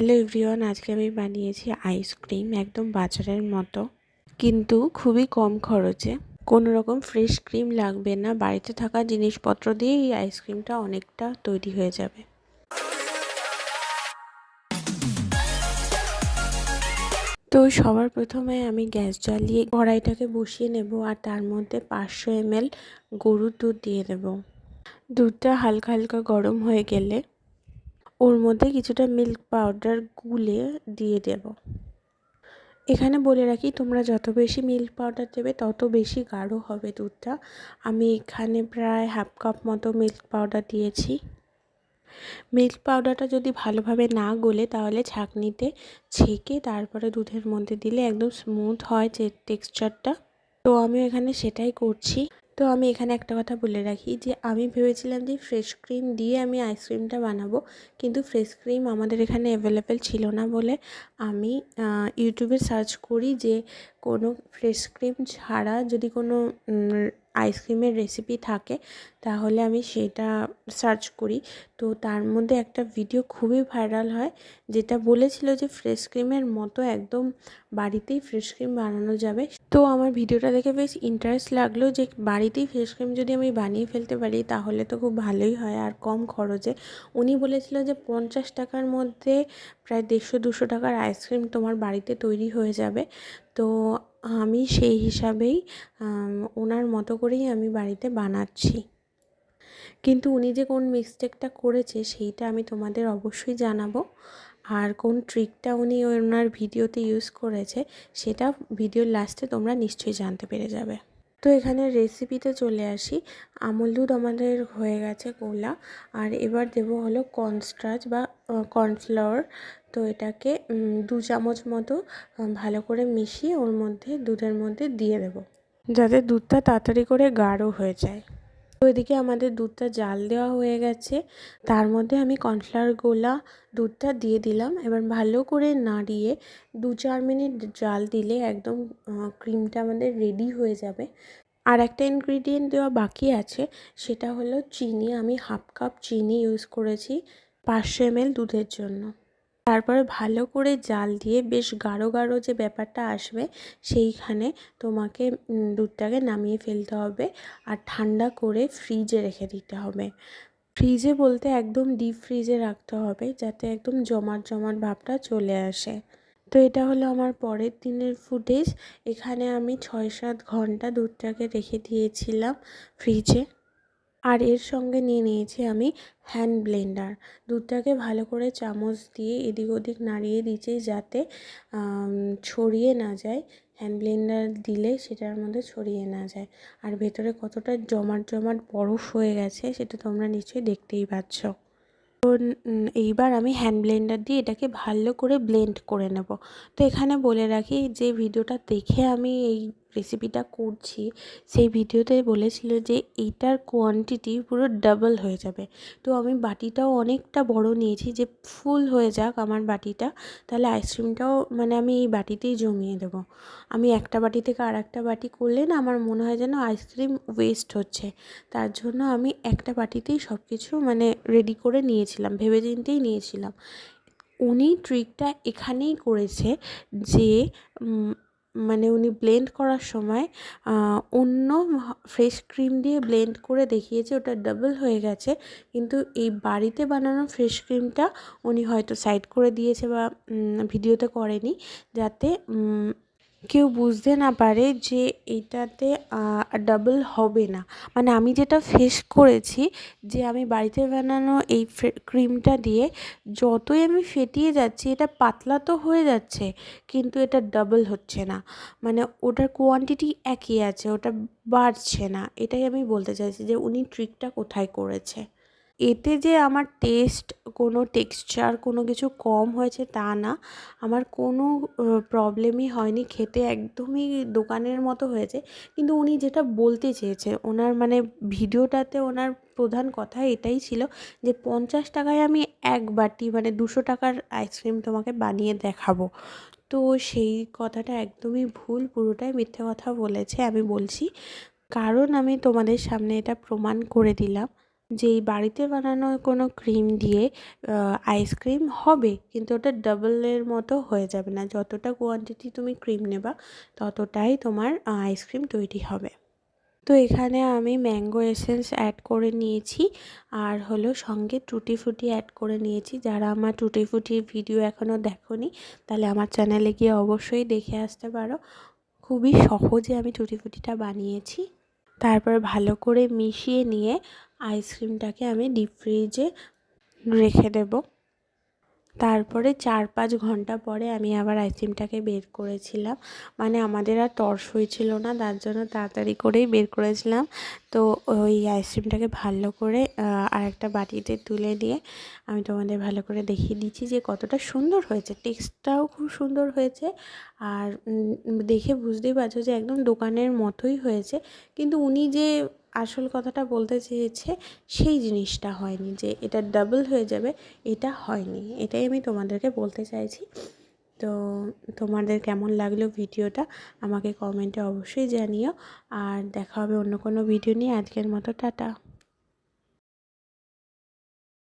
Hello everyone, আজকে আমি বানিয়েছি আইসক্রিম একদম বাজারের মতো, কিন্তু খুবই কম খরচে। কোনো রকম ফ্রেশ ক্রিম লাগবে না, বাড়িতে থাকা জিনিসপত্র দিয়ে এই আইসক্রিমটা অনেকটা তৈরি হয়ে যাবে। তো সবার প্রথমে আমি গ্যাস জ্বালিয়ে কড়াইটাকে বসিয়ে নেব আর তার মধ্যে পাঁচশো এমএল গরুর দুধ দিয়ে দেব। দুধটা হালকা হালকা গরম হয়ে গেলে ওর মধ্যে কিছুটা মিল্ক পাউডার গুলে দিয়ে দেব। এখানে বলে রাখি, তোমরা যত বেশি মিল্ক পাউডার দেবে, তত বেশি গাঢ় হবে দুধটা। আমি এখানে প্রায় হাফ কাপ মতো মিল্ক পাউডার দিয়েছি। মিল্ক পাউডারটা যদি ভালোভাবে না গলে, তাহলে ছাঁকনিতে ছেঁকে তারপরে দুধের মধ্যে দিলে একদম স্মুথ হয় যে টেক্সচারটা তো আমি এখানে সেটাই করছি। তো আমি এখানে একটা কথা বলে রাখি যে আমি ভেবেছিলাম যে ফ্রেশ ক্রিম দিয়ে আমি আইসক্রিমটা বানাবো, কিন্তু ফ্রেশ ক্রিম আমাদের এখানে অ্যাভেলেবেল ছিল না বলে আমি ইউটিউবে সার্চ করি যে কোনো ফ্রেশ ক্রিম ছাড়া যদি কোনো আইসক্রিমের রেসিপি থাকে তাহলে আমি সেটা সার্চ করি। তো তার মধ্যে একটা ভিডিও খুবই ভাইরাল হয়, যেটা বলেছিল যে ফ্রেশ ক্রিমের মতো একদম বাড়িতেই ফ্রেশ ক্রিম বানানো যাবে। তো আমার ভিডিওটা দেখে বেশ ইন্টারেস্ট লাগল যে বাড়িতেই ফ্রেশ ক্রিম যদি আমি বানিয়ে ফেলতে পারি, তাহলে তো খুব ভালোই হয় আর কম খরচে। উনি বলেছিল যে পঞ্চাশ টাকার মধ্যে প্রায় দেড়শো দুশো টাকার আইসক্রিম তোমার বাড়িতে তৈরি হয়ে যাবে। তো আমি সেই হিসাবেই ওনার মতো করেই আমি বাড়িতে বানাচ্ছি। কিন্তু উনি যে কোন মিস্টেকটা করেছে, সেইটা আমি তোমাদের অবশ্যই জানাব। আর কোন ট্রিকটা উনি ওনার ভিডিওতে ইউজ করেছে, সেটা ভিডিওর লাস্টে তোমরা নিশ্চয়ই জানতে পেরে যাবে। তো এখানে রেসিপিতে চলে আসি। আমল দুধ আমাদের হয়ে গেছে গোলা। আর এবার দেব হলো কর্নস্টার্চ বা কর্নফ্লাওয়ার তো এটাকে দু চামচ মতো ভালো করে মিশিয়ে ওর মধ্যে, দুধের মধ্যে দিয়ে দেব। যাতে দুধটা তাড়াতাড়ি করে গাঢ় হয়ে যায়। তো এদিকে আমাদের দুধটা জাল দেওয়া হয়ে গেছে। তার মধ্যে আমি কর্নফ্লাওয়ার গোলা দুধটা দিয়ে দিলাম। এবার ভালো করে নাড়িয়ে দু চার মিনিট জাল দিলে একদম ক্রিমটা আমাদের রেডি হয়ে যাবে। আর একটা ইনগ্রিডিয়েন্ট দেওয়া বাকি আছে, সেটা হলো চিনি। আমি হাফ কাপ চিনি ইউজ করেছি পাঁচশো এমএল দুধের জন্য। তারপরে ভালো করে জাল দিয়ে বেশ গাঢ় গাঢ় যে ব্যাপারটা আসবে সেইখানে তোমাকে দুধটাকে নামিয়ে ফেলতে হবে আর ঠান্ডা করে ফ্রিজে রেখে দিতে হবে। ফ্রিজে বলতে একদম ডিপ ফ্রিজে রাখতে হবে যাতে একদম জমাট জমাট ভাবটা চলে আসে। তো এটা হলো আমার পরের দিনের ফুটেজ এখানে আমি ছয় সাত ঘণ্টা দুধটাকে রেখে দিয়েছিলাম ফ্রিজে আর এর সঙ্গে নিয়ে নিয়েছি আমি হ্যান্ড ব্লেন্ডার দুধটাকে ভালো করে চামচ দিয়ে এদিক ওদিক নাড়িয়ে দিচ্ছি যাতে ছড়িয়ে না যায়। হ্যান্ড ব্লেন্ডার দিলে সেটার মধ্যে ছড়িয়ে না যায়। আর ভেতরে কতটা জমাট জমাট বরফ হয়ে গেছে সেটা তোমরা নিশ্চয়ই দেখতেই পাচ্ছ। তো এইবার আমি হ্যান্ড ব্লেন্ডার দিয়ে এটাকে ভালো করে ব্লেন্ড করে নেব। তো এখানে বলে রাখি যে ভিডিওটা দেখে আমি এই রেসিপিটা করছি, সেই ভিডিওতে বলেছিল যে এইটার কোয়ান্টিটি পুরো ডাবল হয়ে যাবে। তো আমি বাটিটাও অনেকটা বড় নিয়েছি যে ফুল হয়ে যাক আমার বাটিটা, তাহলে আইসক্রিমটাও মানে আমি এই বাটিতেই জমিয়ে দেব। আমি একটা বাটি থেকে আর একটা বাটি করলে না আমার মনে হয় যেন আইসক্রিম ওয়েস্ট হচ্ছে, তার জন্য আমি একটা বাটিতেই সব কিছু মানে রেডি করে নিয়েছিলাম, ভেবে চিন্তেই নিয়েছিলাম। উনি ট্রিকটা এখানেই করেছে যে মানে উনি ব্লেন্ড করার সময় অন্য ফ্রেশ ক্রিম দিয়ে ব্লেন্ড করে দেখিয়েছে, ওটা ডাবল হয়ে গেছে। কিন্তু এই বাড়িতে বানানো ফ্রেশ ক্রিমটা উনি হয়তো সাইড করে দিয়েছে বা ভিডিওতে করেনি। যাতে কেউ বুঝতে না পারে যে এটাতে ডাবল হবে না। মানে আমি যেটা ফেস করেছি যে আমি বাড়িতে বানানো এই ক্রিমটা দিয়ে যতই আমি ফেটিয়ে যাচ্ছি, এটা পাতলা তো হয়ে যাচ্ছে, কিন্তু এটা ডাবল হচ্ছে না। মানে ওটার কোয়ান্টিটি একই আছে, ওটা বাড়ছে না। এটাই আমি বলতে চাইছি যে উনি ট্রিকটা কোথায় করেছে। এতে যে আমার টেস্ট কোনো টেক্সচার কোনো কিছু কম হয়েছে তা না। আমার কোনো প্রবলেমই হয়নি, খেতে একদমই দোকানের মতো হয়েছে। কিন্তু উনি যেটা বলতে চেয়েছে, ওনার মানে ভিডিওটাতে ওনার প্রধান কথা এটাই ছিল যে পঞ্চাশ টাকায় আমি এক বাটি মানে দুশো টাকার আইসক্রিম তোমাকে বানিয়ে দেখাবো। তো সেই কথাটা একদমই ভুল, পুরোটাই মিথ্যে কথা বলেছে। আমি বলছি, কারণ আমি তোমাদের সামনে এটা প্রমাণ করে দিলাম। যেই বাড়িতে বানানো কোনো ক্রিম দিয়ে আইসক্রিম হবে, কিন্তু ওটা ডাবলের মতো হয়ে যাবে না। যতটা কোয়ান্টিটি তুমি ক্রিম নেবা, ততটাই তোমার আইসক্রিম তৈরি হবে। তো এখানে আমি ম্যাঙ্গো এসেন্স অ্যাড করে নিয়েছি, আর হলো সঙ্গে টুটি ফুটি অ্যাড করে নিয়েছি। যারা আমার টুটি ফুটির ভিডিও এখনও দেখোনি, তাহলে আমার চ্যানেলে গিয়ে অবশ্যই দেখে আসতে পারো। খুবই সহজে আমি টুটি ফুটিটা বানিয়েছি। তারপর ভালো করে মিশিয়ে নিয়ে আইসক্রিমটাকে আমি ডিপ ফ্রিজে রেখে দেবো। তারপরে চার পাঁচ ঘণ্টা পরে আমি আবার আইসক্রিমটাকে বের করেছিলাম। মানে আমাদের আর তর্স হয়েছিল না, তার জন্য তাড়াতাড়ি করেই বের করেছিলাম। তো ওই আইসক্রিমটাকে ভালো করে আর একটা বাটিতে তুলে দিয়ে আমি তোমাদের ভালো করে দেখিয়ে দিচ্ছি যে কতটা সুন্দর হয়েছে। টেক্সটটাও খুব সুন্দর হয়েছে আর দেখে বুঝতেই পারছ যে একদম দোকানের মতোই হয়েছে। কিন্তু উনি যে আসল কথাটা বলতে চেয়েছে সেই জিনিসটা হয়নি, যে এটা ডাবল হয়ে যাবে, এটা হয়নি। এটাই আমি তোমাদেরকে বলতে চাইছি। তো তোমাদের কেমন লাগল ভিডিওটা আমাকে কমেন্টে অবশ্যই জানিও। আর দেখা হবে অন্য কোনো ভিডিও নিয়ে। আজকের মতো টাটা।